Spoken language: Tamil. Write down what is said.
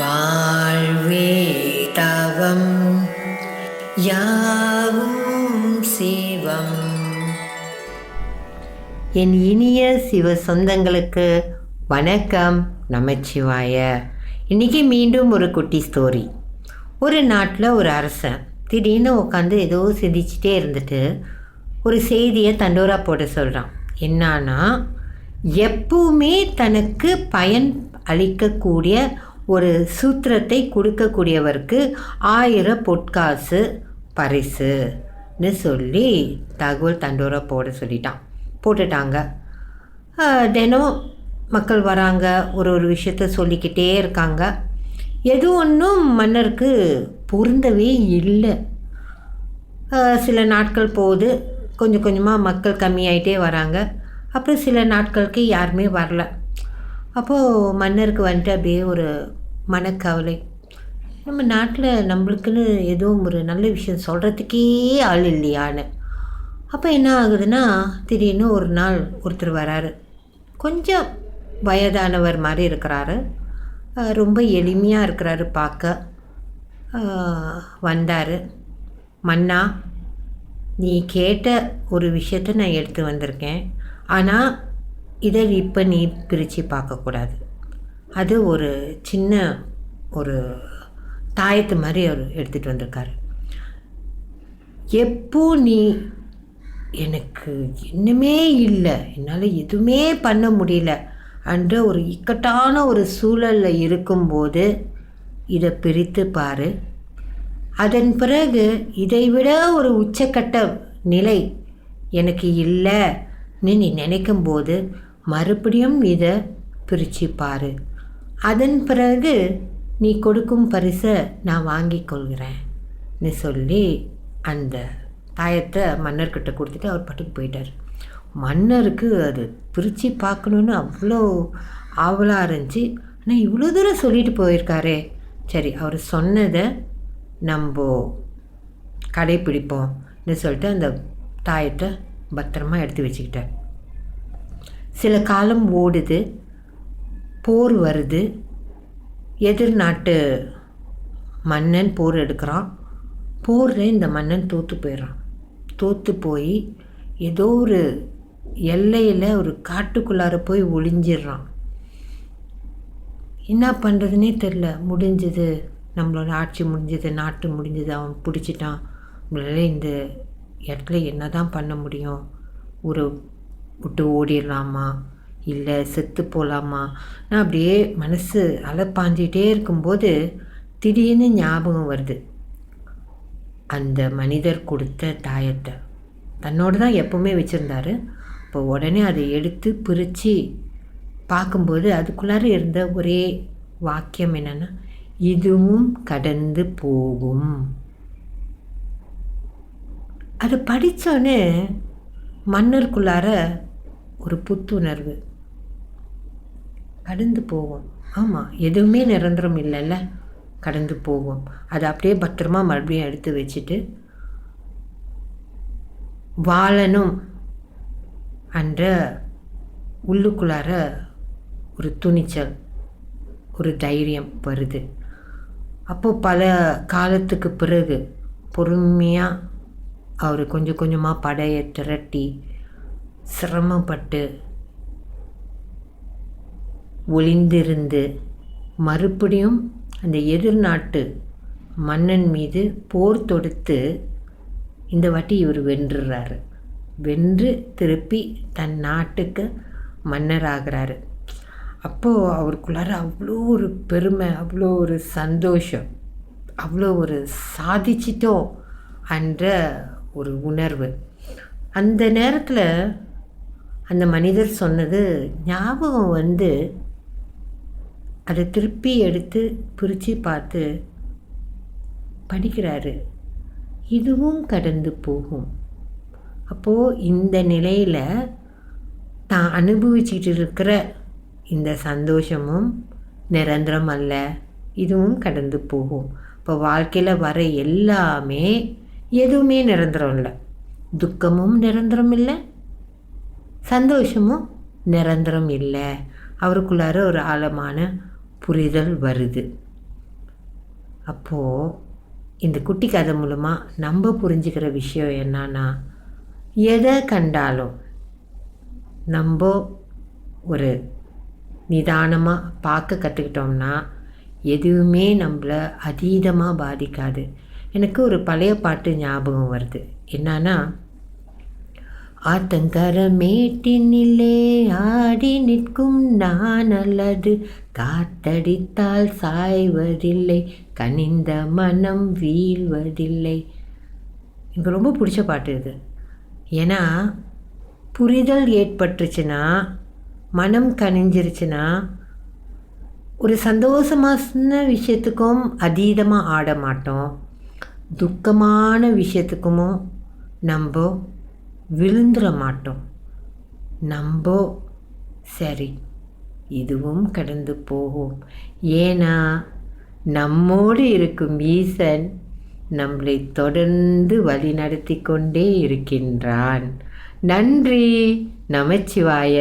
வாழ்வே தவம் யாவும் சிவம். என் இனிய சிவ சொந்தங்களுக்கு வணக்கம் நமச்சிவாய. இன்றைக்கி மீண்டும் ஒரு குட்டி ஸ்டோரி. ஒரு நாட்டில் ஒரு அரசன் திடீர்னு உட்காந்து ஏதோ சிதிச்சிட்டே இருந்துட்டு ஒரு செய்தியை தண்டோரா போட சொல்கிறான் என்னன்னா எப்பவுமே தனக்கு பயன் அளிக்கக்கூடிய ஒரு சூத்திரத்தை கொடுக்கக்கூடியவருக்கு ஆயிரம் பொற்காசு பரிசுன்னு சொல்லி தகவல் தண்டோரை போட சொல்லிட்டான். போட்டுட்டாங்க. தினம் மக்கள் வராங்க ஒரு ஒரு விஷயத்த சொல்லிக்கிட்டே இருக்காங்க. எது ஒன்றும் மன்னருக்கு பொருந்தவே இல்லை. சில நாட்கள் போகுது கொஞ்சம் கொஞ்சமாக மக்கள் கம்மியாயிட்டே வராங்க. அப்புறம் சில நாட்களுக்கு யாருமே வரல. அப்போது மன்னருக்கு வந்துட்டு அப்படியே ஒரு மனக்கவலை. நம்ம நாட்டில் நம்மளுக்குன்னு எதுவும் ஒரு நல்ல விஷயம் சொல்கிறதுக்கே ஆள் இல்லையான்னு. அப்போ என்ன ஆகுதுன்னா திடீர்னு ஒரு நாள் ஒருத்தர் வராரு. கொஞ்சம் வயதானவர் மாதிரி இருக்கிறாரு. ரொம்ப எளிமையாக இருக்கிறாரு பார்க்க. வந்தார். மன்னா நீ கேட்ட ஒரு விஷயத்த நான் எடுத்து வந்திருக்கேன். ஆனால் இதை இப்போ நீ பிரித்து பார்க்கக்கூடாது அது ஒரு சின்ன ஒரு தாயத்து மாதிரி அவர் எடுத்துகிட்டு வந்திருக்காரு. எப்போ நீ எனக்கு என்னமே இல்லை என்னால் எதுவுமே பண்ண முடியல என்ற ஒரு இக்கட்டான ஒரு சூழலில் இருக்கும்போது இதை பிரித்து பாரு. அதன் பிறகு இதைவிட ஒரு உச்சக்கட்ட நிலை எனக்கு இல்லைன்னு நீ நினைக்கும்போது மறுபடியும் இதை பிரித்து பாரு. அதன் பிறகு நீ கொடுக்கும் பரிசை நான் வாங்கி கொள்கிறேன்னு சொல்லி அந்த தாயத்தை மன்னர்கிட்ட கொடுத்துட்டு அவர் பாட்டுக்கு போயிட்டார். மன்னருக்கு அது பிரித்து பார்க்கணுன்னு அவ்வளோ ஆவலாக இருந்துச்சு. ஆனால் இவ்வளோ தூரம் சொல்லிட்டு போயிருக்காரே. சரி அவர் சொன்னதை நம்ம கடைப்பிடிப்போம்னு சொல்லிட்டு அந்த தாயத்தை பத்திரமா எடுத்து வச்சுக்கிட்டார். சில காலம் ஓடுது. போர் வருது. எதிர் நாட்டு மன்னன் போர் எடுக்கிறான். போரில் இந்த மன்னன் தோற்று போயிடுறான். தோற்று போய் ஏதோ ஒரு எல்லையில் ஒரு காட்டுக்குள்ளார போய் ஒளிஞ்சிடுறான். என்ன பண்ணுறதுனே தெரில முடிஞ்சது. நம்மளோட ஆட்சி முடிஞ்சது. நாட்டு முடிஞ்சது. அவன் பிடிச்சிட்டான். நம்மளால இந்த இடத்துல என்ன தான் பண்ண முடியும்? ஒரு விட்டு ஓடிடலாமா? இல்லை செத்து போகலாமா நான் அப்படியே மனசு அலைப்பாஞ்சிட்டே இருக்கும்போது திடீர்னு ஞாபகம் வருது. அந்த மனிதர் கொடுத்த தாயத்தை. தன்னோடு தான் எப்பவுமே வச்சுருந்தாரு. இப்போ உடனே அதை எடுத்து பிரித்து பார்க்கும்போது அதுக்குள்ளார இருந்த ஒரே வாக்கியம் என்னென்னா இதுவும் கடந்து போகும். அதை படித்தோன்னே மன்னருக்குள்ளார ஒரு புத்துணர்வு. கடந்து போகும் ஆமாம் எதுவுமே நிரந்தரம் இல்லைல்ல. கடந்து போகும் அதை அப்படியே பத்திரமா மறுபடியும் எடுத்து வச்சுட்டு வாழணும் என்ற உள்ளுக்குள்ளார ஒரு துணிச்சல் ஒரு தைரியம் வருது. அப்போது பல காலத்துக்கு பிறகு பொறுமையாக அவர் கொஞ்சம் கொஞ்சமாக படையை திரட்டி சிரமப்பட்டு ஒளிந்திருந்து மறுபடியும் அந்த எதிர்நாட்டு மன்னன் மீது போர் தொடுத்து இந்த வாட்டி இவர் வென்றுறாரு. வென்று திருப்பி தன் நாட்டுக்கு மன்னராகிறாரு. அப்போது அவருக்குள்ளார அவ்வளோ ஒரு பெருமை அவ்வளோ ஒரு சந்தோஷம் அவ்வளோ ஒரு சாதிச்சிட்டோம் என்ற ஒரு உணர்வு. அந்த நேரத்தில் அந்த மனிதர் சொன்னது ஞாபகம் வந்து அதை திருப்பி எடுத்து பிரித்து பார்த்து படிக்கிறாரு. இதுவும் கடந்து போகும். அப்போது இந்த நிலையில் தான் அனுபவிச்சுட்டு இருக்கிற இந்த சந்தோஷமும் நிரந்தரம் அல்ல. இதுவும் கடந்து போகும். இப்போ வாழ்க்கையில் வர எல்லாமே எதுவுமே நிரந்தரம் இல்லை. துக்கமும் நிரந்தரம் இல்லை. சந்தோஷமும் நிரந்தரம் இல்லை. அவருக்குள்ளார ஒரு ஆழமான புரிதல் வருது. அப்போது இந்த குட்டி கதை மூலமாக நம்ம புரிஞ்சுக்கிற விஷயம் என்னன்னா எதை கண்டாலும் நம்ம ஒரு நிதானமாக பார்க்க கற்றுக்கிட்டோம்னா எதுவுமே நம்மளை அதீதமாக பாதிக்காது. எனக்கு ஒரு பழைய பாட்டு ஞாபகம் வருது. என்னன்னா ஆத்தங்கரமேட்டினிலே ஆடி நிற்கும் நான் அல்லது காத்தடித்தால் சாய்வதில்லை கனிந்த மனம் வீழ்வதில்லை. எனக்கு ரொம்ப பிடிச்ச பாட்டு இது. ஏன்னா புரிதல் ஏற்பட்டுச்சுன்னா மனம் கனிஞ்சிருச்சுன்னா ஒரு சந்தோஷமான விஷயத்துக்கும் அதீதமாக ஆட மாட்டோம். துக்கமான விஷயத்துக்குமோ நம்ம விழுந்துட மாட்டோம் நம்போ சரி இதுவும் கடந்து போகும் ஏன்னா நம்மோடு இருக்கும் ஈசன் நம்மளை தொடர்ந்து வழிநடத்தி கொண்டே இருக்கின்றான். நன்றி நமச்சிவாய.